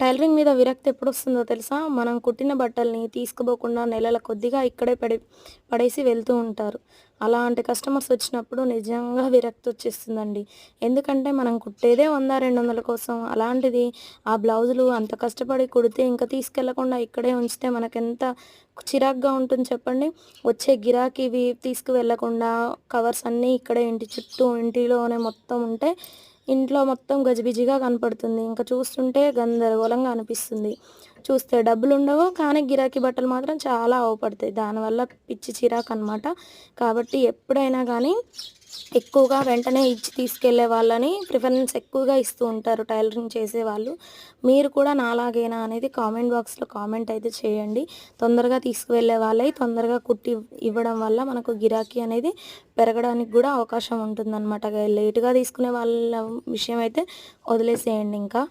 Tailoring మీద విరక్తి ఎప్పుడు వస్తుందో తెలుసా? మనం కుట్టిన బట్టల్ని తీసుకుపోకుండా నెలల కొద్దిగా ఇక్కడే పడి పడేసి వెళ్తూ ఉంటారు. అలాంటి కస్టమర్స్ వచ్చినప్పుడు నిజంగా విరక్తి వచ్చేస్తుందండి. ఎందుకంటే మనం కుట్టేదే వంద రెండు వందల కోసం. అలాంటిది ఆ బ్లౌజులు అంత కష్టపడి కుడితే ఇంకా తీసుకెళ్ళకుండా ఇక్కడే ఉంచితే మనకెంత చిరాగ్గా ఉంటుంది చెప్పండి? వచ్చే గిరాకీవి తీసుకువెళ్ళకుండా కవర్స్ అన్నీ ఇక్కడే ఇంటి చుట్టూ ఇంటిలోనే మొత్తం ఉంటే ఇంట్లో మొత్తం గజిబిజిగా కనపడుతుంది. ఇంకా చూస్తుంటే గందరగోళంగా అనిపిస్తుంది. చూస్తే డబ్బులు ఉండవు కానీ గిరాకీ బట్టలు మాత్రం చాలా అవపడతాయి దానివల్ల పిచ్చి చిరాకు అనమాట కాబట్టి ఎప్పుడైనా కానీ ఎక్కువగా వెంటనే ఇచ్చి తీసుకెళ్ళే వాళ్ళని ప్రిఫరెన్స్ ఎక్కువగా ఇస్తూ ఉంటారు టైలరింగ్ చేసే వాళ్ళు. మీరు కూడా నాలాగేనా అనేది కామెంట్ బాక్స్లో కామెంట్ అయితే చేయండి. తొందరగా తీసుకువెళ్ళే వాళ్ళై తొందరగా కుట్టి ఇవ్వడం వల్ల మనకు గిరాకీ అనేది పెరగడానికి కూడా అవకాశం ఉంటుందన్నమాట. లేటుగా తీసుకునే వాళ్ళ విషయం అయితే వదిలేసేయండి ఇంకా.